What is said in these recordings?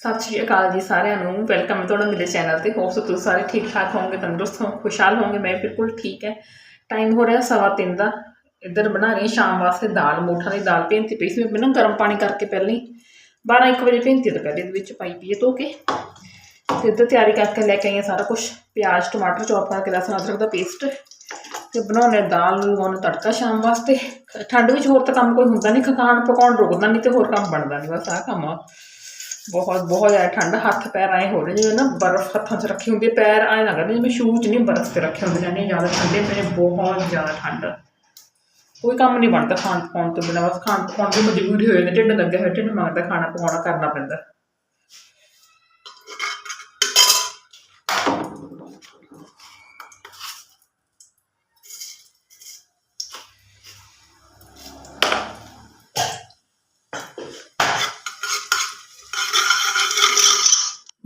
ਸਤਿ ਸ਼੍ਰੀ ਅਕਾਲ ਜੀ ਸਾਰਿਆਂ ਨੂੰ। ਵੈਲਕਮ ਹੈ ਤੁਹਾਡਾ ਮੇਰੇ ਚੈਨਲ ਤੇ। ਹੋਪ ਸੋ ਤੁਸੀਂ ਸਾਰੇ ਠੀਕ ਠਾਕ ਹੋਵੋਗੇ ਤੰਦਰੁਸਤ ਹੋ ਖੁਸ਼ਹਾਲ ਹੋਵੋਗੇ ਮੈਂ ਬਿਲਕੁਲ ਠੀਕ ਹੈ। ਟਾਈਮ ਹੋ ਰਿਹਾ ਸਵਾ ਤਿੰਨ ਦਾ। ਇੱਧਰ ਬਣਾ ਰਹੀ ਹਾਂ ਸ਼ਾਮ ਵਾਸਤੇ ਦਾਲ, ਮੋਠਾਂ ਦੀ ਦਾਲ। ਭੇਂਤੀ ਪਈ ਸੀ ਮੈਂ ਪਹਿਲਾਂ ਗਰਮ ਪਾਣੀ ਕਰਕੇ ਪਹਿਲਾਂ ਹੀ। 12 1 ਵਜੇ ਭੇਂਤੀ ਪਹਿਲੇ ਦੇ ਵਿੱਚ ਪਾਈ ਪਈ ਹੈ ਧੋ ਕੇ। ਤੇ ਇੱਧਰ ਤਿਆਰੀ ਕਰਕੇ ਲੈ ਕੇ ਆਈ ਹਾਂ ਸਾਰਾ ਕੁਝ ਪਿਆਜ਼, ਟਮਾਟਰ ਚੌਪ ਕਰਕੇ ਲਸਣ ਅਦਰਕ ਦਾ ਪੇਸਟ ਤੇ ਬਣਾਉਣੇ ਦਾਲ ਲਗਾਉਣ ਤੜਕਾ ਸ਼ਾਮ ਵਾਸਤੇ। ਠੰਡ ਵਿੱਚ ਹੋਰ ਤਾਂ ਕੰਮ ਕੋਈ ਹੁੰਦਾ ਨਹੀਂ। ਖਾਣ ਪਕਾਉਣ ਰੁਕਦਾ ਨਹੀਂ ਤੇ ਹੋਰ ਕੰਮ ਬਣਦਾ ਨਹੀਂ। ਬਸ ਆਹ ਕੰਮ ਆ। ਬਹੁਤ ਬਹੁਤ ਜ਼ਿਆਦਾ ਠੰਡ, ਹੱਥ ਪੈਰ ਆਏ ਹੋ ਰਹੇ ਜਿਵੇਂ ਨਾ ਬਰਫ਼ ਹੱਥਾਂ 'ਚ ਰੱਖੀ ਹੁੰਦੀ ਪੈਰ ਆਏ ਨਾ ਕਰਦੇ ਜਿਵੇਂ ਸ਼ੂ 'ਚ ਨਹੀਂ ਬਰਫ਼ ਤੇ ਰੱਖੇ ਹੁੰਦੇ ਜਾਂਦੇ, ਜ਼ਿਆਦਾ ਠੰਡੇ ਮੇਰੇ ਬਹੁਤ ਜ਼ਿਆਦਾ ਠੰਡ। ਕੋਈ ਕੰਮ ਨਹੀਂ ਬਣਦਾ ਖਾਣ ਪਕਾਉਣ ਤੋਂ ਬਿਨਾਂ, ਬਸ ਖਾਣ ਪਕਾਉਣ ਦੀ ਮਜਬੂਰੀ ਹੋ ਜਾਂਦੀ ਢਿੱਡ ਲੱਗਿਆ ਹੋਇਆ, ਢਿੱਡ ਮੰਗਦਾ ਖਾਣਾ ਪਕਾਉਣਾ ਕਰਨਾ ਪੈਂਦਾ।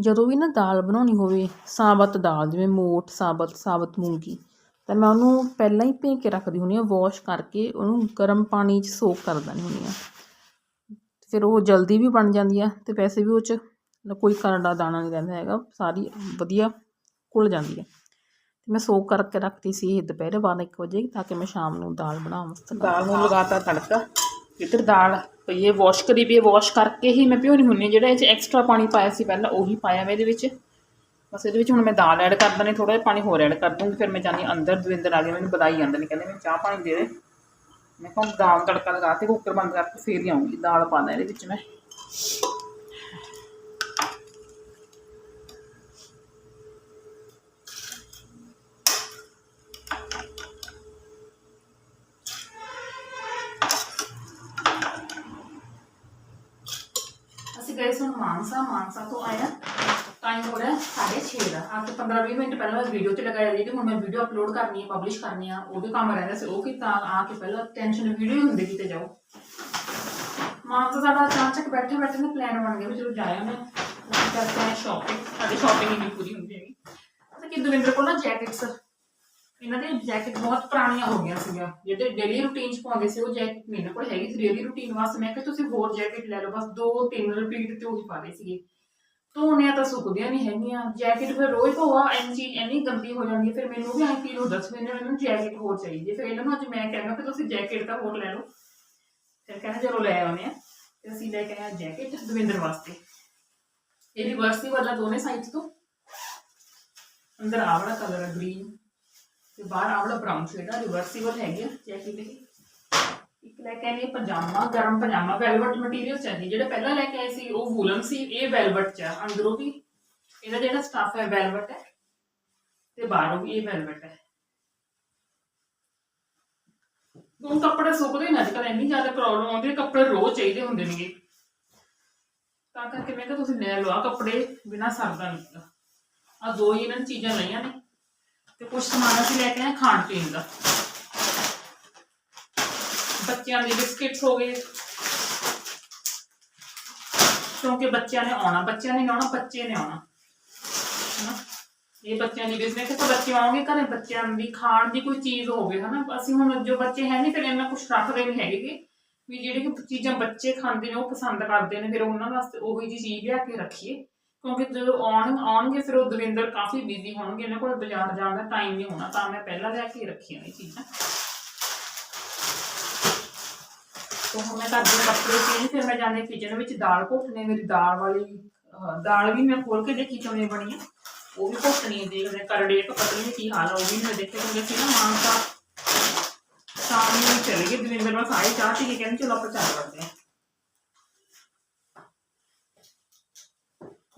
ਜਦੋਂ ਵੀ ਨਾ ਦਾਲ ਬਣਾਉਣੀ ਹੋਵੇ, ਸਾਬਤ ਦਾਲ, ਜਿਵੇਂ ਮੋਠ, ਸਾਬਤ ਸਾਬਤ ਮੂੰਗੀ, ਤਾਂ ਮੈਂ ਉਹਨੂੰ ਪਹਿਲਾਂ ਹੀ ਭੇਂ ਕੇ ਰੱਖਦੀ ਹੁੰਦੀ ਹਾਂ ਵਾਸ਼ ਕਰਕੇ ਉਹਨੂੰ ਗਰਮ ਪਾਣੀ 'ਚ ਸੋਕ ਕਰ ਦਿੰਦੀ ਹੁੰਦੀ ਹਾਂ। ਫਿਰ ਉਹ ਜਲਦੀ ਵੀ ਬਣ ਜਾਂਦੀ ਆ ਤੇ ਵੈਸੇ ਵੀ ਉਹ 'ਚ ਕੋਈ ਕਰੜਾ ਦਾਣਾ ਨਹੀਂ ਰਹਿੰਦਾ ਹੈਗਾ, ਸਾਰੀ ਵਧੀਆ ਘੁਲ ਜਾਂਦੀ ਹੈ ਤੇ ਮੈਂ ਸੋਕ ਕਰਕੇ ਰੱਖਤੀ ਸੀ ਇਹ ਦੁਪਹਿਰੇ ਬਾਰਾਂ ਇੱਕ ਵਜੇ, ਤਾਂ ਕਿ ਮੈਂ ਸ਼ਾਮ ਨੂੰ ਦਾਲ ਬਣਾ ਦਾਲ ਨੂੰ ਲਗਾਤਾ ਤੜਕਾ, ਇੱਧਰ ਦਾਲ ਪਈ ਹੈ ਵਾਸ਼ ਕਰੀ ਵੀ ਵਾਸ਼ ਕਰਕੇ ਹੀ ਮੈਂ ਭਿਓਣੀ ਹੁੰਦੀ। ਹਾਂ। ਜਿਹੜਾ ਇਹ 'ਚ ਐਕਸਟਰਾ ਪਾਣੀ ਪਾਇਆ ਸੀ ਪਹਿਲਾਂ, ਉਹੀ ਪਾਇਆ ਮੈਂ ਇਹਦੇ ਵਿੱਚ। ਬਸ ਇਹਦੇ ਵਿੱਚ ਹੁਣ ਮੈਂ ਦਾਲ ਐਡ ਕਰ ਦਣੀ ਥੋੜਾ ਜਿਹਾ ਪਾਣੀ ਹੋਰ ਐਡ ਕਰ ਦੂੰਗੀ, ਫਿਰ ਮੈਂ ਜਾਂਦੀ ਹਾਂ ਅੰਦਰ, ਦਵਿੰਦਰ ਆ ਗਿਆ ਮੈਨੂੰ ਬੁਲਾਈ ਜਾਂਦੇ ਨੇ, ਕਹਿੰਦੇ ਮੈਨੂੰ ਚਾਹ ਪਾਣੀ ਦੇ ਦੇ। ਮੈਂ ਕਿਹਾ ਹੁਣ ਦਾਲ ਤੜਕਾ ਲਗਾ ਕੇ ਕੁੱਕਰ ਬੰਦ ਕਰਕੇ ਫੇਰ ਹੀ ਆਉਂਗੀ, ਦਾਲ ਪਾਣਾ ਇਹਦੇ ਵਿੱਚ ਮੈਂ। ਗਏ ਸੀ, ਹੁਣ ਮਾਨਸਾ ਮਾਨਸਾ ਤੋਂ ਆਇਆ ਟਾਈਮ ਹੋ ਰਿਹਾ 6:30 ਦਾ। ਆ ਕੇ 15-20 ਮਿੰਟ ਪਹਿਲਾਂ ਮੈਂ ਵੀਡੀਓ ਤੇ ਲਗਾਇਆ ਜੀ ਹੁਣ ਮੈਂ ਵੀਡੀਓ ਅਪਲੋਡ ਕਰਨੀ ਹੈ ਪਬਲਿਸ਼ ਕਰਨੀ ਆ, ਉਹ ਵੀ ਕੰਮ ਰਹਿੰਦਾ ਸੀ। ਉਹ ਕੀਤਾ ਆ ਕੇ ਪਹਿਲਾਂ ਟੈਨਸ਼ਨ ਵੀਡੀਓ ਹੁੰਦੀ ਕਿਤੇ ਜਾਓ। ਮਾਨਸਾ ਸਾਡਾ ਅਚਾਨਕ ਬੈਠੇ ਬੈਠੇ ਨਾ ਪਲਾਨ ਬਣ ਗਿਆ ਵੀ ਚਲੋ ਜਾਇਆ ਮੈਂ ਕਰਦੇ ਹਾਂ ਸ਼ਾਪਿੰਗ ਸਾਡੀ ਸ਼ਾਪਿੰਗ ਹੀ ਨਹੀਂ ਪੂਰੀ ਹੁੰਦੀ ਹੈਗੀ ਕਿ ਦਵਿੰਦਰ ਕੋਲ ਨਾ ਜੈਕਟਸ ਇਹਨਾਂ ਦੇ ਜੈਕਟ ਬਹੁਤ ਪੁਰਾਣੀਆਂ ਹੋ ਗਈਆਂ ਸੀਗੀਆਂ। ਜਿਹੜੇ ਡੇਲੀ ਰੂਟੀਨ 'ਚ ਪਾਉਂਦੇ ਸੀ, ਉਹ ਜੈਕਟ ਮੇਰੇ ਕੋਲ ਹੈਗੀ ਸੀ। ਡੇਲੀ ਰੂਟੀਨ ਵਾਸਤੇ ਮੈਂ ਕਿਹਾ, ਤੁਸੀਂ ਹੋਰ ਜੈਕਟ ਲੈ ਲਓ, ਬਸ ਦੋ ਤਿੰਨ ਰਿਪੀਟ ਤੇ ਉਹੀ ਪਾ ਸੀਗੇ। ਧੋਣਿਆ ਤਾਂ ਸੁੱਕਦੀਆਂ ਨਹੀਂ ਹੈਗੀਆਂ। ਜੈਕਟ ਫਿਰ ਰੋਜ਼ ਧੋਆ ਐਨੀ ਚੀਜ਼ ਐਨੀ ਗੰਦੀ ਹੋ ਜਾਂਦੀ ਹੈ। ਫਿਰ ਮੈਨੂੰ ਵੀ ਐਂ ਫੀਲ ਹੁੰਦਾ ਸੀ ਮੈਨੂੰ ਜੈਕਟ ਹੋਰ ਚਾਹੀਦੀ ਫਿਰ ਇਹਨਾਂ ਨੂੰ ਅੱਜ ਮੈਂ ਕਹਿੰਦਾ ਕਿ ਤੁਸੀਂ ਜੈਕਟ ਤਾਂ ਹੋਰ ਲੈ ਲਓ। ਫਿਰ ਕਹਿੰਦਾ, ਚਲੋ ਲੈ ਆਉਂਦੇ ਆ ਤੇ ਅਸੀਂ ਲੈ ਕੇ ਆਏ ਜੈਕਟ ਦਵਿੰਦਰ ਵਾਸਤੇ। ਇਹ ਰਿਵਰਸੀ ਵਾਲਾ ਦੋਨੇ ਸਾਈਡ ਤੋਂ। ਅੰਦਰ ਆਹ ਕਲਰ ਹੈ ਗ੍ਰੀਨ ਤੇ ਬਾਹਰ ਆਹ ਬ੍ਰਾਊਨ ਸ਼ੇਡ ਆ ਰਿਵਰਸੀਬਲ ਹੈਗੇ ਜੈਕਟ ਇਹ ਇੱਕ ਲੈ ਕੇ ਆਏ ਪਜਾਮਾ, ਗਰਮ ਪਜਾਮਾ ਵੈਲਵਟ ਮਟੀਰੀਅਲ ਚ ਹੈ ਪਹਿਲਾਂ ਲੈ ਕੇ ਆਏ ਸੀ, ਉਹ ਵੂਲਨ ਸੀ, ਇਹ ਵੈਲਵਟ ਚ ਆ। ਅੰਦਰੋਂ ਵੀ ਇਹਦਾ ਜਿਹੜਾ ਸਟਫ ਹੈ ਵੈਲਵਟ ਹੈ। ਤੇ ਬਾਹਰੋਂ ਵੀ ਇਹ ਵੈਲਵਟ ਹੈ। ਉਹ ਕੱਪੜੇ ਸੁੱਕਦੇ ਨੇ ਅੱਜ ਕੱਲ੍ਹ ਇੰਨੀ ਜ਼ਿਆਦਾ ਪ੍ਰੋਬਲਮ ਆਉਂਦੀ ਹੈ, ਕੱਪੜੇ ਰੋਜ਼ ਚਾਹੀਦੇ ਹੁੰਦੇ ਨੇਗੇ। ਤਾਂ ਕਰਕੇ ਮੈਂ ਕਿਹਾ ਤੁਸੀਂ ਲੈ ਲਓ ਆਹ ਕੱਪੜੇ, ਬਿਨਾ ਸਰਦਾ ਨਹੀਂ। ਆ ਦੋ ਹੀ ਇਹਨਾਂ ਨੇ ਚੀਜ਼ਾਂ ਲਈਆਂ ਨੇ। ਤੇ ਕੁਝ ਸਮਾਨ ਅਸੀਂ ਲੈ ਕੇ ਆਏ ਖਾਣ ਪੀਣ ਦਾ। ਬੱਚਿਆਂ ਦੇ ਬਿਸਕਿਟਸ ਹੋ ਗਏ। ਕਿਉਂਕਿ ਬੱਚਿਆਂ ਨੇ ਆਉਣਾ, ਬੱਚਿਆਂ ਨੇ ਆਉਣਾ, ਬੱਚੇ ਨੇ ਆਉਣਾ। ਹਨਾ? ਇਹ ਬੱਚਿਆਂ ਦੀ ਬਿਜ਼ਨਸ ਕਿ ਬੱਚੇ ਆਉਣਗੇ ਘਰੇ, ਬੱਚਿਆਂ ਦੀ ਖਾਣ ਦੀ ਕੋਈ ਚੀਜ਼ ਹੋਵੇ, ਹਨਾ? ਅਸੀਂ ਹੁਣ ਜੋ ਬੱਚੇ ਹੈ ਨਹੀਂ, ਫਿਰ ਇਹਨਾਂ ਕੁਝ ਰੱਖਦੇ ਨਹੀਂ ਹੈਗੇ। ਗੇ। ਵੀ ਜਿਹੜੇ ਕਿ ਚੀਜ਼ਾਂ ਬੱਚੇ ਖਾਂਦੇ ਨੇ, ਉਹ ਪਸੰਦ ਕਰਦੇ ਨੇ, ਫਿਰ ਉਹਨਾਂ ਵਾਸਤੇ ਉਹੀ ਜੀ ਚੀਜ਼ ਲਿਆ ਕੇ ਰੱਖੀਏ। ਕਿਉਂਕਿ ਜਦੋਂ ਆਉਣ, ਆਉਣਗੇ, ਫਿਰ ਉਹ ਦਵਿੰਦਰ ਕਾਫੀ ਬਿਜ਼ੀ ਹੋਣਗੇ, ਇਹਨਾਂ ਕੋਲ ਬਾਜ਼ਾਰ ਜਾਣ ਦਾ ਟਾਈਮ ਨਹੀਂ ਹੋਣਾ, ਤਾਂ ਮੈਂ ਪਹਿਲਾਂ ਲਿਆ ਕੇ ਰੱਖੀਆਂ ਇਹ ਚੀਜ਼ਾਂ। ਤੋਂ ਹੁਣ ਮੈਂ ਕਰਦੀ ਹਾਂ ਕੱਪੜੇ ਚੇਂਜ ਫਿਰ ਮੈਂ ਜਾਂਦੀ ਕਿਚਨ ਵਿੱਚ ਦਾਲ ਘੋਟਣੇ, ਮੇਰੀ ਦਾਲ ਵਾਲੀ ਦਾਲ ਵੀ ਮੈਂ ਖੋਲ ਕੇ ਦੇਖੀ ਕਿਵੇਂ ਬਣੀ ਆ। ਉਹ ਵੀ ਘੋਟਣੀ ਦੇਖਦੇ ਕਰੜੇ ਇੱਕ ਪਤਲੀ ਜਿਹੀ ਕੀ ਹਾਲ ਆ, ਉਹ ਵੀ ਮੈਂ ਦੇਖੇ ਕਿਉਂਕਿ ਅਸੀਂ ਨਾ ਮਾਨਸਾ ਸ਼ਾਮ ਨੂੰ ਚਲੇ ਗਏ, ਦਵਿੰਦਰ ਬਸ ਆਏ ਚਾਹ ਪੀ ਕੇ ਕਹਿੰਦੇ, ਚਲੋ ਆਪਾਂ ਚੱਲ ਕਰਦੇ ਹਾਂ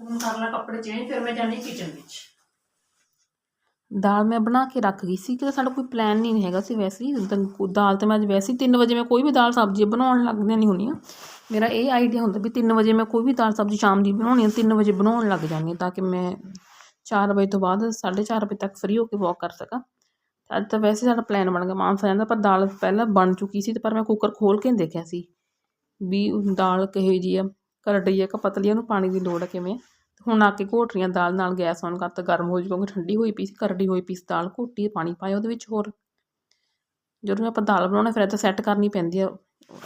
ਹੁਣ ਕਰ ਲਾ ਕੱਪੜੇ ਚੇਂਜ, ਫਿਰ ਮੈਂ ਜਾਂਦੀ ਕਿਚਨ ਵਿੱਚ। ਦਾਲ ਮੈਂ ਬਣਾ ਕੇ ਰੱਖ ਗਈ ਸੀ ਕਿ ਸਾਡਾ ਕੋਈ ਪਲਾਨ ਨਹੀਂ ਹੈਗਾ ਸੀ ਵੈਸੇ ਹੀ। ਉਦੋਂ ਕੋ- ਦਾਲ ਤੇ ਮੈਂ ਅੱਜ ਵੈਸੇ ਹੀ 3 ਵਜੇ ਮੈਂ ਕੋਈ ਵੀ ਦਾਲ ਸਬਜ਼ੀ ਬਣਾਉਣ ਲੱਗਦੀਆਂ ਨਹੀਂ ਹੁੰਦੀਆਂ। ਮੇਰਾ ਇਹ ਆਈਡੀਆ ਹੁੰਦਾ ਵੀ 3 ਵਜੇ ਮੈਂ ਕੋਈ ਵੀ ਦਾਲ ਸਬਜ਼ੀ ਸ਼ਾਮ ਦੀ ਬਣਾਉਣੀ ਹੈ 3 ਵਜੇ ਬਣਾਉਣ ਲੱਗ ਜਾਂਦੀ ਹਾਂ ਤਾਂ ਕਿ ਮੈਂ 4 ਵਜੇ ਤੋਂ ਬਾਅਦ 4:30 ਵਜੇ ਤੱਕ ਫ੍ਰੀ ਹੋ ਕੇ ਵਾਕ ਕਰ ਸਕਾਂ। ਤੇ ਅੱਜ ਤਾਂ ਵੈਸੇ ਸਾਡਾ ਪਲਾਨ ਬਣ ਗਿਆ, ਮਾਨਸਾ ਜਾਂਦਾ ਪਰ ਦਾਲ ਪਹਿਲਾਂ ਬਣ ਚੁੱਕੀ ਸੀ ਤੇ ਪਰ ਮੈਂ ਕੁੱਕਰ ਖੋਲ ਕੇ ਨਹੀਂ ਦੇਖਿਆ ਸੀ। ਵੀ ਉਹ ਦਾਲ ਕਿਹੋ ਜਿਹੀ ਆ ਕਰੜੀ ਆ ਕਿ ਪਤਲੀ ਆ ਉਹਨੂੰ ਪਾਣੀ ਦੀ ਲੋੜ ਆ ਕਿਵੇਂ ਆ। ਹੁਣ ਆ ਕੇ ਘੋਟ ਰਹੀਆਂ ਦਾਲ ਨਾਲ ਗੈਸ ਔਨ ਕਰਤਾ ਗਰਮ ਹੋ ਜੂ ਕਿਉਂਕਿ ਠੰਡੀ ਹੋਈ ਪਈ ਸੀ ਕਰੜੀ ਹੋਈ ਪਈ ਸੀ ਦਾਲ ਘੋਟੀ ਪਾਣੀ ਪਾਇਆ ਉਹਦੇ ਵਿੱਚ ਹੋਰ। ਜਦੋਂ ਆਪਾਂ ਦਾਲ ਬਣਾਉਣਾ ਫਿਰ ਇਹ ਤਾਂ ਸੈੱਟ ਕਰਨੀ ਪੈਂਦੀ ਆ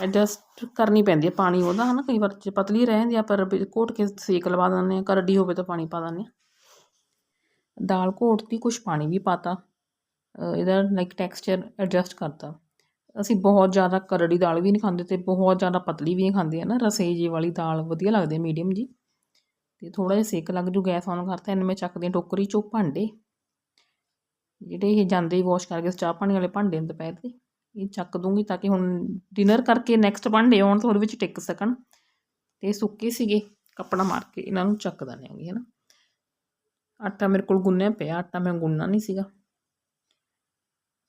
ਐਡਜਸਟ ਕਰਨੀ ਪੈਂਦੀ ਹੈ ਪਾਣੀ ਉਹਦਾ ਹਨਾ ਕਈ ਵਾਰ ਜੇ ਪਤਲੀ ਰਹਿ ਜਾਂਦੀ ਆ ਪਰ ਘੋਟ ਕੇ ਸੇਕ ਲਵਾ ਦਿੰਦੇ ਆ ਕਰਡੀ ਹੋਵੇ ਤਾਂ ਪਾਣੀ ਪਾ ਦਿੰਦੇ ਆ। ਦਾਲ ਘੋਟਤੀ ਕੁਛ ਪਾਣੀ ਵੀ ਪਾਤਾ ਅ, ਇਹਦਾ ਲਾਈਕ ਟੈਕਸਚਰ ਐਡਜਸਟ ਕਰਤਾ। ਅਸੀਂ ਬਹੁਤ ਜ਼ਿਆਦਾ ਕਰੜੀ ਦਾਲ ਵੀ ਨਹੀਂ ਖਾਂਦੇ ਤੇ ਬਹੁਤ ਜ਼ਿਆਦਾ ਪਤਲੀ ਵੀ ਨਹੀਂ ਖਾਂਦੇ ਆ ਨਾ ਰਸੇ ਜੀ ਵਾਲੀ ਦਾਲ ਵਧੀਆ ਲੱਗਦੀ ਮੀਡੀਅਮ ਜੀ ਤੇ ਥੋੜਾ ਜਿਹਾ ਸੇਕ ਲੱਗ ਜੂ ਗੈਸ ਔਨ ਕਰਤਾ, ਇਹਨੂੰ ਮੈਂ ਚੱਕਦੀ ਹਾਂ ਟੋਕਰੀ ਚੋਂ ਭਾਂਡੇ। ਜਿਹੜੇ ਇਹ ਜਾਂਦੇ ਹੀ ਵਾਸ਼ ਕਰਕੇ, ਚਾਹ ਪਾਣੀ ਵਾਲੇ ਭਾਂਡੇ ਨੇ ਦੁਪਹਿਰ ਦੇ, ਇਹ ਚੱਕ ਦੂੰਗੀ ਤਾਂ ਕਿ ਹੁਣ ਡਿਨਰ ਕਰਕੇ ਨੈਕਸਟ ਭਾਂਡੇ ਆਉਣ ਤਾਂ ਉਹਦੇ ਵਿੱਚ ਟਿਕ ਸਕਣ। ਤੇ ਸੁੱਕੇ ਸੀਗੇ, ਕੱਪੜਾ ਮਾਰ ਕੇ ਇਹਨਾਂ ਨੂੰ ਚੱਕ ਦਿੰਦੇ ਆਂਗੇ ਹਨਾ। ਆਟਾ ਮੇਰੇ ਕੋਲ ਗੁੰਨਿਆ ਪਿਆ, ਆਟਾ ਮੈਂ ਗੁੰਨਣਾ ਨਹੀਂ ਸੀਗਾ।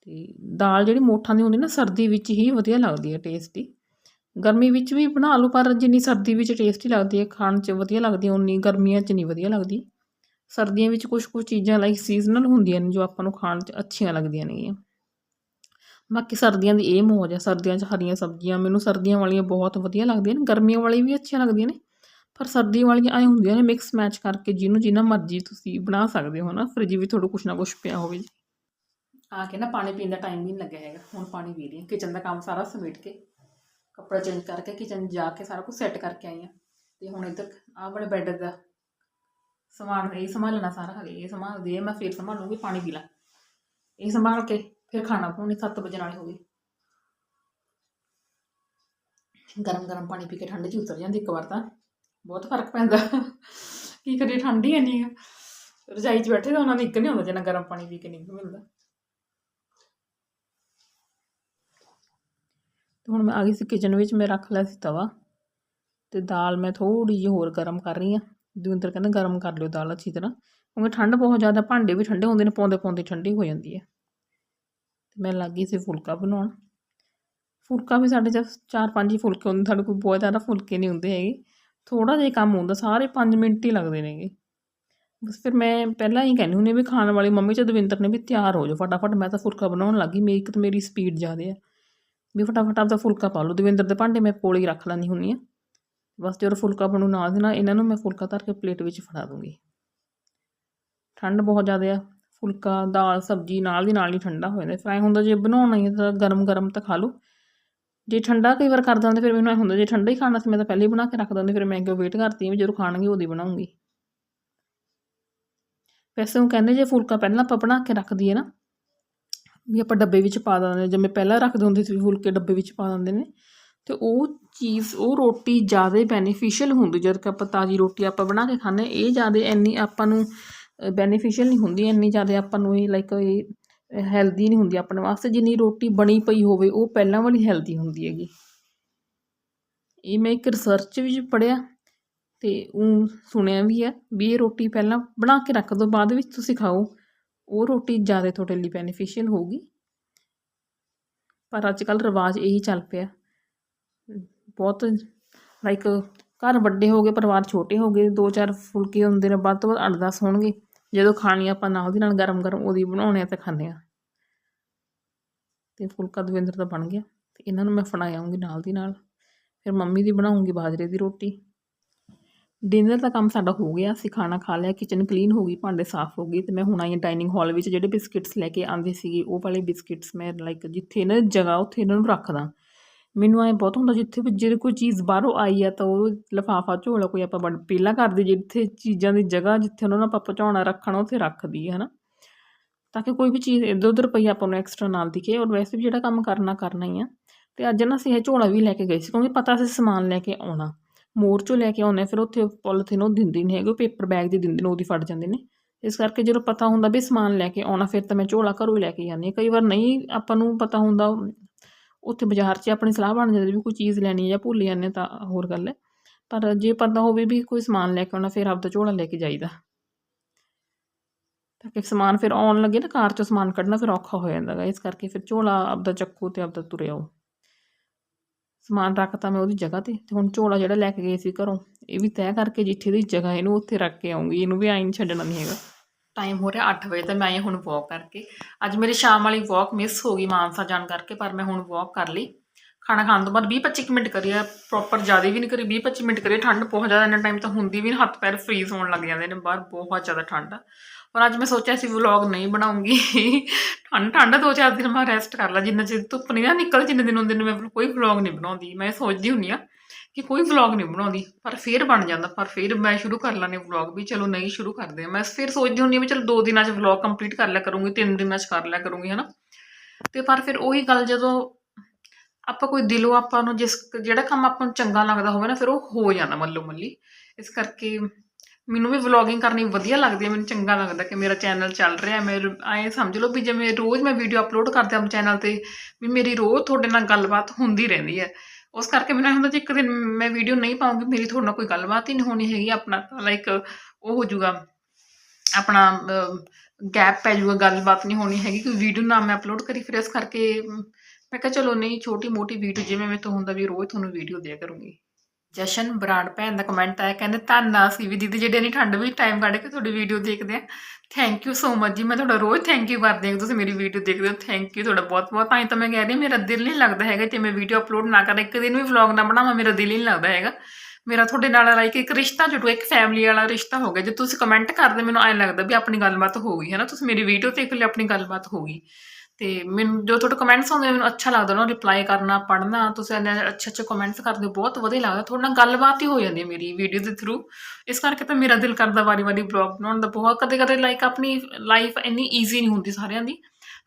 ਤੇ ਦਾਲ ਜਿਹੜੀ ਮੋਠਾਂ ਦੀ ਹੁੰਦੀ ਨਾ, ਸਰਦੀ ਵਿੱਚ ਹੀ ਵਧੀਆ ਲੱਗਦੀ ਹੈ ਟੇਸਟੀ ਗਰਮੀ ਵਿੱਚ ਵੀ ਬਣਾ ਲਓ, ਪਰ ਜਿੰਨੀ ਸਰਦੀ ਵਿੱਚ ਟੇਸਟੀ ਲੱਗਦੀ ਹੈ, ਖਾਣ 'ਚ ਵਧੀਆ ਲੱਗਦੀ ਹੈ, ਉਨੀ ਗਰਮੀਆਂ 'ਚ ਨਹੀਂ ਵਧੀਆ ਲੱਗਦੀ। ਸਰਦੀਆਂ ਵਿੱਚ ਕੁਝ ਕੁਝ ਚੀਜ਼ਾਂ ਲਾਈਕ ਸੀਜ਼ਨਲ ਹੁੰਦੀਆਂ ਨੇ, ਜੋ ਆਪਾਂ ਨੂੰ ਖਾਣ 'ਚ ਅੱਛੀਆਂ ਲੱਗਦੀਆਂ ਨੇਗੀਆਂ। ਬਾਕੀ ਸਰਦੀਆਂ ਦੀ ਇਹ ਮੌਜ ਹੈ, ਸਰਦੀਆਂ 'ਚ ਹਰੀਆਂ ਸਬਜ਼ੀਆਂ, ਮੈਨੂੰ ਸਰਦੀਆਂ ਵਾਲੀਆਂ ਬਹੁਤ ਵਧੀਆ ਲੱਗਦੀਆਂ ਨੇ, ਗਰਮੀਆਂ ਵਾਲੀਆਂ ਵੀ ਅੱਛੀਆਂ ਲੱਗਦੀਆਂ ਨੇ, ਪਰ ਸਰਦੀਆਂ ਵਾਲੀਆਂ ਐ ਹੁੰਦੀਆਂ ਨੇ ਮਿਕਸ ਮੈਚ ਕਰਕੇ ਜਿਹਨੂੰ ਜਿੰਨਾ ਮਰਜ਼ੀ ਤੁਸੀਂ ਬਣਾ ਸਕਦੇ ਹੋ ਨਾ ਫ੍ਰਿਜ ਵੀ ਤੁਹਾਡੇ ਕੁਛ ਨਾ ਕੁਛ ਪਿਆ ਹੋਵੇ ਜੀ। ਆ ਕੇ ਨਾ ਪਾਣੀ ਪੀਣ ਦਾ ਟਾਈਮ ਵੀ ਨਹੀਂ ਲੱਗਿਆ ਹੈਗਾ, ਹੁਣ ਪਾਣੀ ਪੀ ਰਹੀ ਹਾਂ ਕਿਚਨ ਦਾ ਕੰਮ ਸਾਰਾ ਸਮੇਟ ਕੇ। ਕੱਪੜਾ ਚੇਂਜ ਕਰਕੇ ਕਿਚਨ ਜਾ ਕੇ ਸਾਰਾ ਕੁਝ ਸੈੱਟ ਕਰਕੇ ਆਈ ਹਾਂ। ਤੇ ਹੁਣ ਇੱਧਰ ਆਹ ਵਾਲੇ ਬੈੱਡ ਦਾ ਸਮਾਨ ਇਹ ਸੰਭਾਲਣਾ ਸਾਰਾ ਹਲੇ, ਇਹ ਸੰਭਾਲਦੀ ਹੈ ਮੈਂ ਫਿਰ ਸੰਭਾਲੂਗੀ ਪਾਣੀ ਪੀ ਲਾ। ਇਹ ਸੰਭਾਲ ਕੇ ਫਿਰ ਖਾਣਾ ਪਾਉਣੀ 7 ਵਜੇ ਨਾਲ ਹੋ ਗਈ। ਗਰਮ ਗਰਮ ਪਾਣੀ ਪੀ ਕੇ ਠੰਡ 'ਚ ਉਤਰ ਜਾਂਦੀ ਇੱਕ ਵਾਰ ਤਾਂ। ਬਹੁਤ ਫ਼ਰਕ ਪੈਂਦਾ। ਕੀ ਕਰੀਏ, ਠੰਡ ਹੀ ਇੰਨੀ ਆ। ਰਜਾਈ 'ਚ ਬੈਠੇ ਤਾਂ ਉਹਨਾਂ ਨੂੰ ਇੱਕ ਨਹੀਂ ਹੁੰਦਾ ਜਿੰਨਾ ਗਰਮ ਪਾਣੀ ਪੀ ਕੇ ਨਹੀਂ ਮਿਲਦਾ। ਤੇ ਹੁਣ ਮੈਂ ਆ ਗਈ ਸੀ ਕਿਚਨ ਵਿੱਚ, ਮੈਂ ਰੱਖ ਲਿਆ ਸੀ ਤਵਾ ਤੇ ਦਾਲ ਮੈਂ ਥੋੜੀ ਜਿਹੀ ਹੋਰ ਗਰਮ ਕਰ ਰਹੀ ਹਾਂ। ਦਵਿੰਦਰ ਕਹਿੰਦਾ ਗਰਮ ਕਰ ਲਿਓ ਦਾਲ ਅੱਛੀ ਤਰ੍ਹਾਂ, ਕਿਉਂਕਿ ਠੰਡ ਬਹੁਤ ਜ਼ਿਆਦਾ, ਭਾਂਡੇ ਵੀ ਠੰਡੇ ਹੁੰਦੇ ਨੇ ਪਾਉਂਦੇ ਪਾਉਂਦੇ ਠੰਡੀ ਹੋ ਜਾਂਦੀ ਹੈ। ਤੇ ਮੈਂ ਲੱਗੀ ਸੀ ਫੁਲਕਾ ਬਣਾਉਣ। ਫੁਲਕਾ ਵੀ ਸਾਡੇ ਚ ਚਾਰ ਪੰਜ ਹੀ ਫੁਲਕੇ ਹੁੰਦੇ, ਸਾਡੇ ਕੋਲ ਬਹੁਤ ਜ਼ਿਆਦਾ ਫੁਲਕੇ ਨਹੀਂ ਹੁੰਦੇ ਹੈਗੇ। ਥੋੜਾ ਜਿਹਾ ਕੰਮ ਹੁੰਦਾ, ਸਾਰੇ 5 ਮਿੰਟ ਹੀ ਲੱਗਦੇ ਨੇਗੇ। ਬਸ ਫਿਰ ਮੈਂ ਪਹਿਲਾਂ ਹੀ ਕਹਿੰਦੀ ਹੁੰਦੀ ਵੀ ਖਾਣ ਵਾਲੀ ਮੰਮੀ ਚ ਦਵਿੰਦਰ ਨੇ ਵੀ ਤਿਆਰ ਹੋ ਜਾਓ, ਫਟਾਫਟ ਮੈਂ ਤਾਂ ਫੁਲਕਾ ਬਣਾਉਣ ਲੱਗੀ ਮੇਰੀ ਇੱਕ ਤਾਂ ਮੇਰੀ ਸਪੀਡ ਜ਼ਿਆਦਾ ਹੈ ਵੀ ਫਟਾਫਟ ਆਪਦਾ ਫੁਲਕਾ ਪਾ ਲਓ। ਦਵਿੰਦਰ ਦੇ ਭਾਂਡੇ ਮੈਂ ਕੋਲ ਹੀ ਰੱਖ ਲੈਂਦੀ ਹੁੰਦੀ ਹਾਂ। ਬਸ ਜਦੋਂ ਫੁਲਕਾ ਬਣੂ ਨਾਲ ਦੀ ਨਾਲ, ਇਹਨਾਂ ਨੂੰ ਮੈਂ ਫੁਲਕਾ ਧਰ ਕੇ ਪਲੇਟ ਵਿੱਚ ਫੜਾ ਦੂੰਗੀ। ਠੰਡ ਬਹੁਤ ਜ਼ਿਆਦਾ ਆ। ਫੁਲਕਾ, ਦਾਲ, ਸਬਜ਼ੀ ਨਾਲ ਦੀ ਨਾਲ ਹੀ ਠੰਡਾ ਹੋ ਜਾਂਦਾ। ਫਿਰ ਹੁੰਦਾ ਜੇ ਬਣਾਉਣਾ ਹੀ ਹੈ ਤਾਂ ਗਰਮ ਗਰਮ ਤਾਂ ਖਾ ਲਓ। ਜੇ ਠੰਡਾ ਕਈ ਵਾਰ ਕਰ ਦਿੰਦੇ, ਫਿਰ ਮੈਨੂੰ ਐਂ ਹੁੰਦਾ ਜੇ ਠੰਡਾ ਹੀ ਖਾਣਾ ਸੀ, ਮੈਂ ਤਾਂ ਪਹਿਲੇ ਹੀ ਬਣਾ ਕੇ ਰੱਖ ਦਿੰਦੀ। ਫਿਰ ਮੈਂ ਕਿਉਂ ਵੇਟ ਕਰਦੀ ਵੀ ਜਦੋਂ ਖਾਣਗੇ ਉਦੋਂ ਬਣਾਉਂਗੀ। ਵੈਸੇ ਉਹ ਕਹਿੰਦੇ ਜੇ ਫੁਲਕਾ ਪਹਿਲਾਂ ਆਪਾਂ ਬਣਾ ਕੇ ਰੱਖ ਦਈਏ ਨਾ ਵੀ ਆਪਾਂ ਡੱਬੇ ਵਿੱਚ ਪਾ ਦਿੰਦੇ ਜਿਵੇਂ ਪਹਿਲਾਂ ਰੱਖਦੇ ਹੁੰਦੇ ਸੀ ਫੁਲਕੇ ਡੱਬੇ ਵਿੱਚ ਪਾ ਦਿੰਦੇ ਨੇ। ਤੇ ਉਹ ਚੀਜ਼, ਉਹ ਰੋਟੀ ਜ਼ਿਆਦਾ ਬੈਨੀਫੀਸ਼ੀਅਲ ਹੁੰਦੀ, ਜਦ ਕਿ ਆਪਾਂ ਤਾਜ਼ੀ ਰੋਟੀ ਆਪਾਂ ਬਣਾ ਕੇ ਖਾਂਦੇ ਇਹ ਜ਼ਿਆਦਾ ਇੰਨੀ ਆਪਾਂ ਨੂੰ ਬੈਨੀਫੀਸ਼ੀਅਲ ਨਹੀਂ ਹੁੰਦੀ, ਇੰਨੀ ਜ਼ਿਆਦਾ ਆਪਾਂ ਨੂੰ ਇਹ ਲਾਈਕ ਇਹ ਹੈਲਦੀ ਨਹੀਂ ਹੁੰਦੀ ਆਪਣੇ ਵਾਸਤੇ। ਜਿੰਨੀ ਰੋਟੀ ਬਣੀ ਪਈ ਹੋਵੇ, ਉਹ ਪਹਿਲਾਂ ਵਾਲੀ ਹੈਲਦੀ ਹੁੰਦੀ ਹੈਗੀ। ਇਹ ਮੈਂ ਇੱਕ ਰਿਸਰਚ ਵਿੱਚ ਪੜ੍ਹਿਆ, ਤੇ ਉਹ ਸੁਣਿਆ ਵੀ ਹੈ ਵੀ ਇਹ ਰੋਟੀ ਪਹਿਲਾਂ ਬਣਾ ਕੇ ਰੱਖ ਦਿਓ ਬਾਅਦ ਵਿੱਚ ਤੁਸੀਂ ਖਾਓ। ਉਹ ਰੋਟੀ ਜ਼ਿਆਦਾ ਤੁਹਾਡੇ ਲਈ ਬੈਨੀਫੀਸ਼ੀਅਲ ਹੋਊਗੀ। ਪਰ ਅੱਜ ਕੱਲ੍ਹ ਰਿਵਾਜ ਇਹੀ ਚੱਲ ਪਿਆ। ਬਹੁਤ ਲਾਈਕ ਘਰ ਵੱਡੇ ਹੋ ਗਏ, ਪਰਿਵਾਰ ਛੋਟੇ ਹੋ ਗਏ ਦੋ ਚਾਰ ਫੁਲਕੇ ਹੁੰਦੇ ਨੇ, ਵੱਧ ਤੋਂ ਵੱਧ ਅੱਠ ਦਸ ਹੋਣਗੇ। ਜਦੋਂ ਖਾਣੀ ਆਪਾਂ ਨਾਲ ਦੀ ਨਾਲ ਗਰਮ ਗਰਮ ਉਹਦੀ ਬਣਾਉਣੇ ਆ ਤੇ ਖਾਂਦੇ ਆ। ਤੇ ਫੁਲਕਾ ਦਵਿੰਦਰ ਦਾ ਬਣ ਗਿਆ। ਤੇ ਇਹਨਾਂ ਨੂੰ ਮੈਂ ਫੜਾ ਆਉਂਗੀ ਨਾਲ ਦੀ ਨਾਲ। ਫਿਰ ਮੰਮੀ ਦੀ ਬਣਾਉਂਗੀ ਬਾਜਰੇ ਦੀ ਰੋਟੀ। ਡਿਨਰ ਦਾ ਕੰਮ ਸਾਡਾ ਹੋ ਗਿਆ, ਅਸੀਂ ਖਾਣਾ ਖਾ ਲਿਆ ਕਿਚਨ ਕਲੀਨ ਹੋ ਗਈ, ਭਾਂਡੇ ਸਾਫ਼ ਹੋ ਗਏ ਤੇ ਮੈਂ ਹੁਣ ਆਈ ਡਾਈਨਿੰਗ ਹਾਲ ਵਿੱਚ, ਜਿਹੜੇ ਬਿਸਕਿਟਸ ਲੈ ਕੇ ਆਂਦੇ ਸੀਗੇ, ਉਹ ਵਾਲੇ ਬਿਸਕਿਟਸ ਮੈਂ ਲਾਈਕ ਜਿੱਥੇ ਇਹਨਾਂ ਦੀ ਜਗ੍ਹਾ, ਉੱਥੇ ਇਹਨਾਂ ਨੂੰ ਰੱਖਦਾ। ਮੈਨੂੰ ਐ ਬਹੁਤ ਹੁੰਦਾ ਜਿੱਥੇ ਵੀ ਜੇ ਕੋਈ ਚੀਜ਼ ਬਾਹਰੋਂ ਆਈ ਆ ਤਾਂ ਉਹ ਲਫਾਫਾ, ਝੋਲਾ ਕੋਈ ਆਪਾਂ ਬਣ- ਪਹਿਲਾਂ ਕਰਦੇ ਜਿੱਥੇ ਚੀਜ਼ਾਂ ਦੀ ਜਗ੍ਹਾ, ਜਿੱਥੇ ਉਹਨਾਂ ਨੂੰ ਆਪਾਂ ਪਹੁੰਚਾਉਣਾ, ਰੱਖਣਾ, ਉੱਥੇ ਰੱਖ ਹੈ ਹਨਾ? ਤਾਂ ਕਿ ਕੋਈ ਵੀ ਚੀਜ਼ ਇੱਧਰ ਉੱਧਰ ਪਈ ਆਪਾਂ ਨੂੰ ਐਕਸਟਰਾ ਨਾਲ ਦਿਖੇ। ਔਰ ਵੈਸੇ ਵੀ ਜਿਹੜਾ ਕੰਮ ਕਰਨਾ ਕਰਨਾ ਹੀ ਆ। ਤੇ ਅੱਜ ਨਾ ਅਸੀਂ ਇਹ ਝੋਲਾ ਵੀ ਲੈ ਕੇ ਗਏ ਸੀ, ਕਿਉਂਕਿ ਪਤਾ ਸੀ ਸਮਾਨ ਲੈ ਕੇ ਆਉਣਾ। ਮੋਰ ਚੋਂ ਲੈ ਕੇ ਆਉਂਦੇ ਹਾਂ, ਫਿਰ ਉੱਥੇ ਪੋਲੀਥੀਨ ਉਹ ਦਿੰਦੇ ਨਹੀਂ ਹੈਗੇ ਉਹ ਪੇਪਰ ਬੈਗ ਦੀ ਦਿੰਦੇ ਨੇ ਉਹਦੀ ਫੜ ਜਾਂਦੇ ਨੇ। ਇਸ ਕਰਕੇ ਜਦੋਂ ਪਤਾ ਹੁੰਦਾ ਵੀ ਸਮਾਨ ਲੈ ਕੇ ਆਉਣਾ ਫਿਰ ਤਾਂ ਮੈਂ ਝੋਲਾ ਘਰੋਂ ਹੀ ਲੈ ਕੇ ਜਾਂਦੀ ਹਾਂ। ਕਈ ਵਾਰ ਨਹੀਂ ਆਪਾਂ ਨੂੰ ਪਤਾ ਹੁੰਦਾ ਉੱਥੇ ਬਾਜ਼ਾਰ 'ਚ ਆਪਣੀ ਸਲਾਹ ਬਣ ਜਾਂਦੀ ਵੀ ਕੋਈ ਚੀਜ਼ ਲੈਣੀ ਹੈ ਜਾਂ ਭੁੱਲ ਜਾਂਦੇ ਹਾਂ ਤਾਂ ਹੋਰ ਗੱਲ ਹੈ। ਪਰ ਜੇ ਪਤਾ ਹੋਵੇ ਵੀ ਕੋਈ ਸਮਾਨ ਲੈ ਕੇ ਆਉਣਾ ਫਿਰ ਆਪਦਾ ਝੋਲਾ ਲੈ ਕੇ ਜਾਈਦਾ। ਤਾਂ ਕਿ ਸਮਾਨ ਫਿਰ ਆਉਣ ਲੱਗੇ ਨਾ ਕਾਰ 'ਚੋਂ ਸਮਾਨ ਕੱਢਣਾ ਫਿਰ ਔਖਾ ਹੋ ਜਾਂਦਾ ਗਾ। ਇਸ ਕਰਕੇ ਫਿਰ ਝੋਲਾ ਆਪਦਾ ਚੱਕੋ ਤੇ ਆਪਦਾ ਤੁਰਿਆਓ ਸਮਾਨ ਰੱਖਤਾ ਮੈਂ ਉਹਦੀ ਜਗ੍ਹਾ ਤੇ ਤੇ ਹੁਣ ਝੋਲਾ ਜਿਹੜਾ ਲੈ ਕੇ ਗਏ ਸੀ ਘਰੋਂ, ਇਹ ਵੀ ਤੈਅ ਕਰਕੇ ਜਿੱਥੇ ਦੀ ਜਗ੍ਹਾ ਇਹਨੂੰ ਉੱਥੇ ਰੱਖ ਕੇ ਆਉਂਗੀ, ਇਹਨੂੰ ਵੀ ਆਈਨ ਛੱਡਣਾ ਨਹੀਂ ਹੈਗਾ। ਟਾਈਮ ਹੋ ਰਿਹਾ 8 ਵਜੇ ਤੇ ਮੈਂ ਆਈ ਹੁਣ ਵਾਕ ਕਰਕੇ। ਅੱਜ ਮੇਰੀ ਸ਼ਾਮ ਵਾਲੀ ਵਾਕ ਮਿਸ ਹੋ ਗਈ ਮਾਨਸਾ ਜਾਣ ਕਰਕੇ, ਪਰ ਮੈਂ ਹੁਣ ਵਾਕ ਕਰ ਲਈ। ਖਾਣਾ ਖਾਣ ਤੋਂ ਬਾਅਦ 20-25 ਮਿੰਟ ਕਰੀਏ ਪ੍ਰੋਪਰ ਜ਼ਿਆਦਾ ਵੀ ਨਹੀਂ ਕਰੀ 20-25 ਮਿੰਟ ਕਰੀਏ, ਠੰਡ ਬਹੁਤ ਜ਼ਿਆਦਾ, ਇੰਨਾ ਟਾਈਮ ਤਾਂ ਹੁੰਦੀ ਵੀ ਨਹੀਂ ਹੱਥ ਪੈਰ ਫਰੀਜ਼ ਹੋਣ ਲੱਗ ਜਾਂਦੇ ਨੇ ਬਾਹਰ, ਬਹੁਤ ਜ਼ਿਆਦਾ ਠੰਡ ਆ। ਔਰ ਅੱਜ ਮੈਂ ਸੋਚਿਆ ਸੀ ਵਲੌਗ ਨਹੀਂ ਬਣਾਉਂਗੀ। ਠੰਡ ਠੰਡ ਦੋ ਚਾਰ ਦਿਨ ਮੈਂ ਰੈਸਟ ਕਰ ਲਾ। ਜਿੰਨਾ ਚਿਰ ਧੁੱਪ ਨਹੀਂ ਨਾ ਨਿਕਲ, ਜਿੰਨੇ ਦਿਨ ਹੁੰਦੇ ਨੇ ਮੈਂ ਕੋਈ ਵਲੌਗ ਨਹੀਂ ਬਣਾਉਂਦੀ। ਮੈਂ ਸੋਚਦੀ ਹੁੰਨੀ ਆ ਕਿ ਕੋਈ ਵਲੌਗ ਨਹੀਂ ਬਣਾਉਂਦੀ, ਪਰ ਫੇਰ ਬਣ ਜਾਂਦਾ। ਪਰ ਫੇਰ ਮੈਂ ਸ਼ੁਰੂ ਕਰ ਲੈਣੀ ਵਲੌਗ ਵੀ। ਚਲੋ ਨਹੀਂ ਸ਼ੁਰੂ ਕਰਦੇ ਮੈਂ ਫਿਰ ਸੋਚਦੀ ਹੁੰਨੀ ਆ ਵੀ ਚਲੋ ਦੋ ਦਿਨਾਂ 'ਚ ਵਲੌਗ ਕੰਪਲੀਟ ਕਰ ਲਿਆ ਕਰੂੰਗੀ, ਤਿੰਨ ਦਿਨਾਂ 'ਚ ਕਰ ਲਿਆ ਕਰੂੰਗੀ, ਹਨਾ। ਤੇ ਪਰ ਫਿਰ ਉਹੀ ਗੱਲ ਜਦੋਂ ਆਪਾਂ ਕੋਈ ਦਿਲੋਂ ਆਪਾਂ ਨੂੰ ਜਿਸ ਜਿਹੜਾ ਕੰਮ ਆਪਾਂ ਨੂੰ ਚੰਗਾ ਲੱਗਦਾ ਹੋਵੇ ਨਾ, ਫਿਰ ਉਹ ਹੋ ਜਾਂਦਾ ਮੱਲੋ ਮੱਲੀ ਇਸ ਕਰਕੇ ਮੈਨੂੰ ਵੀ ਵਲੌਗਿੰਗ ਕਰਨੀ ਵਧੀਆ ਲੱਗਦੀ ਹੈ, ਮੈਨੂੰ ਚੰਗਾ ਲੱਗਦਾ ਕਿ ਮੇਰਾ ਚੈਨਲ ਚੱਲ ਰਿਹਾ ਮੈਂ ਐਂ ਸਮਝ ਲਓ ਵੀ ਜਿਵੇਂ ਰੋਜ਼ ਮੈਂ ਵੀਡੀਓ ਅਪਲੋਡ ਕਰਦੀ ਹਾਂ ਚੈਨਲ ਤੇ, ਵੀ ਮੇਰੀ ਰੋਜ਼ ਤੁਹਾਡੇ ਨਾਲ ਗੱਲਬਾਤ ਹੁੰਦੀ ਰਹਿੰਦੀ ਹੈ। ਉਸ ਕਰਕੇ ਮੈਨੂੰ ਹੁੰਦਾ ਜੇ ਇੱਕ ਦਿਨ ਮੈਂ ਵੀਡੀਓ ਨਹੀਂ ਪਾਉਂਗੀ, ਮੇਰੀ ਤੁਹਾਡੇ ਨਾਲ ਕੋਈ ਗੱਲਬਾਤ ਹੀ ਨਹੀਂ ਹੋਣੀ ਹੈਗੀ, ਆਪਣਾ ਲਾਈਕ ਉਹ ਹੋ ਜਾਊਗਾ, ਆਪਣਾ ਗੈਪ ਪੈ ਜਾਊਗਾ, ਗੱਲਬਾਤ ਨਹੀਂ ਹੋਣੀ ਹੈਗੀ, ਕੋਈ ਵੀਡੀਓ ਨਾ ਮੈਂ ਅਪਲੋਡ ਕਰੀ। ਫਿਰ ਇਸ ਕਰਕੇ ਮੈਂ ਕਿਹਾ ਚਲੋ ਨਹੀਂ ਛੋਟੀ ਮੋਟੀ ਵੀਡੀਓ ਜਿਵੇਂ ਮੇਰੇ ਤੋਂ ਹੁੰਦਾ ਵੀ ਰੋਜ਼ ਤੁਹਾਨੂੰ ਵੀਡੀਓ ਦਿਆ ਕਰੂੰਗੀ। ਜਸ਼ਨ ਬਰਾੜ ਭੈਣ ਦਾ ਕਮੈਂਟ ਆਇਆ, ਕਹਿੰਦੇ ਧੰਨਾ ਸੀ ਵੀ ਦੀਦੀ, ਜਿਹੜੇ ਨਹੀਂ ਠੰਡ ਵਿੱਚ ਟਾਈਮ ਕੱਢ ਕੇ ਤੁਹਾਡੀ ਵੀਡੀਓ ਦੇਖਦੇ ਆ। ਥੈਂਕ ਯੂ ਸੋ ਮਚ ਜੀ, ਮੈਂ ਤੁਹਾਡਾ ਰੋਜ਼ ਥੈਂਕ ਯੂ ਕਰਦੀ ਹਾਂ ਕਿ ਤੁਸੀਂ ਮੇਰੀ ਵੀਡੀਓ ਦੇਖਦੇ ਹੋ। ਥੈਂਕ ਯੂ ਤੁਹਾਡਾ ਬਹੁਤ ਬਹੁਤ, ਤਾਂ ਹੀ ਤਾਂ ਮੈਂ ਕਹਿ ਰਹੀ ਮੇਰਾ ਦਿਲ ਨਹੀਂ ਲੱਗਦਾ ਹੈਗਾ ਜੇ ਮੈਂ ਵੀਡੀਓ ਅਪਲੋਡ ਨਾ ਕਰਾਂ, ਇੱਕ ਦਿਨ ਵੀ ਵਲੌਗ ਨਾ ਬਣਾਵਾਂ, ਮੇਰਾ ਦਿਲ ਹੀ ਨਹੀਂ ਲੱਗਦਾ ਹੈਗਾ। ਮੇਰਾ ਤੁਹਾਡੇ ਨਾਲ ਲਾਈਕ ਇੱਕ ਰਿਸ਼ਤਾ ਜੁੜੂ, ਇੱਕ ਫੈਮਿਲੀ ਵਾਲਾ ਰਿਸ਼ਤਾ ਹੋ ਗਿਆ। ਜੇ ਤੁਸੀਂ ਕਮੈਂਟ ਕਰਦੇ, ਮੈਨੂੰ ਐਂ ਲੱਗਦਾ ਵੀ ਆਪਣੀ ਗੱਲਬਾਤ ਹੋ ਗਈ ਹੈ ਨਾ ਤੁਸੀਂ ਮੇਰੀ ਵੀਡੀਓ ਦੇਖ ਲਈ, ਆਪਣੀ ਗੱਲਬਾਤ ਹੋ ਗਈ। ਤੇ ਮੈਨੂੰ, ਜੋ ਤੁਹਾਡੇ ਕਮੈਂਟਸ ਆਉਂਦੇ ਮੈਨੂੰ ਅੱਛਾ ਲੱਗਦਾ ਉਹਨਾਂ ਰਿਪਲਾਈ ਕਰਨਾ, ਪੜ੍ਹਨਾ। ਤੁਸੀਂ ਇੰਨੇ ਅੱਛੇ ਅੱਛੇ ਕਮੈਂਟਸ ਕਰਦੇ ਹੋ, ਬਹੁਤ ਵਧੀਆ ਲੱਗਦਾ। ਤੁਹਾਡੇ ਨਾਲ ਗੱਲਬਾਤ ਹੀ ਹੋ ਜਾਂਦੀ ਹੈ ਮੇਰੀ ਵੀਡੀਓ ਦੇ ਥਰੂ ਇਸ ਕਰਕੇ ਤਾਂ ਮੇਰਾ ਦਿਲ ਕਰਦਾ ਵਾਰੀ-ਵਾਰੀ ਬਲੌਗ ਬਣਾਉਣ ਦਾ। ਬਹੁਤ ਕਦੇ-ਕਦੇ ਲਾਈਕ ਆਪਣੀ ਲਾਈਫ ਇੰਨੀ ਈਜ਼ੀ ਨਹੀਂ ਹੁੰਦੀ ਸਾਰਿਆਂ ਦੀ।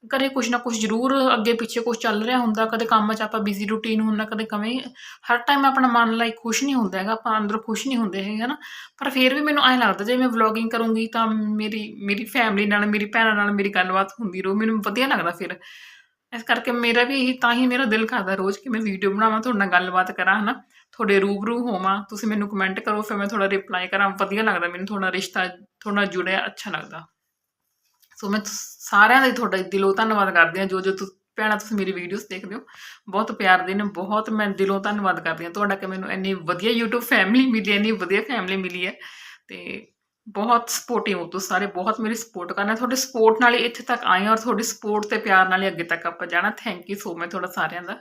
ਘਰੇ ਕੁਛ ਨਾ ਕੁਛ ਜ਼ਰੂਰ ਅੱਗੇ ਪਿੱਛੇ ਕੁਛ ਚੱਲ ਰਿਹਾ ਹੁੰਦਾ, ਕਦੇ ਕੰਮ 'ਚ ਆਪਾਂ ਬਿਜ਼ੀ ਰੂਟੀਨ ਹੁੰਦਾ ਕਦੇ ਕਵੇਂ ਹਰ ਟਾਈਮ ਆਪਣਾ ਮਨ ਲਾਈ ਖੁਸ਼ ਨਹੀਂ ਹੁੰਦਾ ਹੈਗਾ, ਆਪਾਂ ਅੰਦਰ ਖੁਸ਼ ਨਹੀਂ ਹੁੰਦੇ ਹੈਗੇ, ਹਨਾ? ਪਰ ਫਿਰ ਵੀ ਮੈਨੂੰ ਐਂ ਲੱਗਦਾ, ਜੇ ਮੈਂ ਵਲੌਗਿੰਗ ਕਰੂੰਗੀ ਤਾਂ ਮੇਰੀ ਮੇਰੀ ਫੈਮਿਲੀ ਨਾਲ, ਮੇਰੀ ਭੈਣਾਂ ਨਾਲ ਮੇਰੀ ਗੱਲਬਾਤ ਹੁੰਦੀ ਰਹੂ, ਮੈਨੂੰ ਵਧੀਆ ਲੱਗਦਾ ਫਿਰ। ਇਸ ਕਰਕੇ ਮੇਰਾ ਵੀ ਇਹੀ, ਤਾਂ ਹੀ ਮੇਰਾ ਦਿਲ ਕਰਦਾ ਰੋਜ਼ ਕਿ ਮੈਂ ਵੀਡੀਓ ਬਣਾਵਾਂ, ਤੁਹਾਡੇ ਨਾਲ ਗੱਲਬਾਤ ਕਰਾਂ, ਹਨਾ? ਤੁਹਾਡੇ ਰੂਬਰੂ ਹੋਵਾਂ, ਤੁਸੀਂ ਮੈਨੂੰ ਕਮੈਂਟ ਕਰੋ, ਫਿਰ ਮੈਂ ਥੋੜਾ ਰਿਪਲਾਈ ਕਰਾਂ, ਵਧੀਆ ਲੱਗਦਾ ਮੈਨੂੰ, ਤੁਹਾਡਾ ਰਿਸ਼ਤਾ, ਤੁਹਾਡੇ ਨਾਲ ਜੁੜਿਆ, ਅੱਛਾ ਲੱਗਦਾ। ਸੋ ਮੈਂ ਤੁ- ਸਾਰਿਆਂ ਦਾ ਹੀ ਤੁਹਾਡਾ ਦਿਲੋਂ ਧੰਨਵਾਦ ਕਰਦੀ ਹਾਂ। ਜੋ ਜੋ ਤੁਸੀਂ ਭੈਣਾਂ ਤੁਸੀਂ ਮੇਰੀ ਵੀਡੀਓਜ਼ ਦੇਖਦੇ ਹੋ ਬਹੁਤ ਪਿਆਰ ਦੇ ਨੇ ਬਹੁਤ ਮੈਂ ਦਿਲੋਂ ਧੰਨਵਾਦ ਕਰਦੀ ਹਾਂ। ਤੁਹਾਡਾ ਕਿ ਮੈਨੂੰ ਇੰਨੀ ਵਧੀਆ YouTube ਫੈਮਿਲੀ ਮਿਲੀ ਹੈ, ਇੰਨੀ ਵਧੀਆ ਫੈਮਿਲੀ ਮਿਲੀ ਹੈ ਤੇ ਬਹੁਤ ਸਪੋਰਟਿਵ ਹੋ ਤੁਸੀਂ ਸਾਰੇ ਬਹੁਤ ਮੇਰੀ ਸਪੋਰਟ ਕਰਨਾ। ਤੁਹਾਡੇ ਸਪੋਰਟ ਨਾਲ ਹੀ ਇੱਥੇ ਤੱਕ ਆਏ ਹਾਂ ਔਰ ਤੁਹਾਡੀ ਸਪੋਰਟ ਤੇ ਪਿਆਰ ਨਾਲ ਹੀ ਅੱਗੇ ਤੱਕ ਆਪਾਂ ਜਾਣਾ। ਥੈਂਕ ਯੂ ਸੋ ਮਚ ਤੁਹਾਡਾ ਸਾਰਿਆਂ ਦਾ।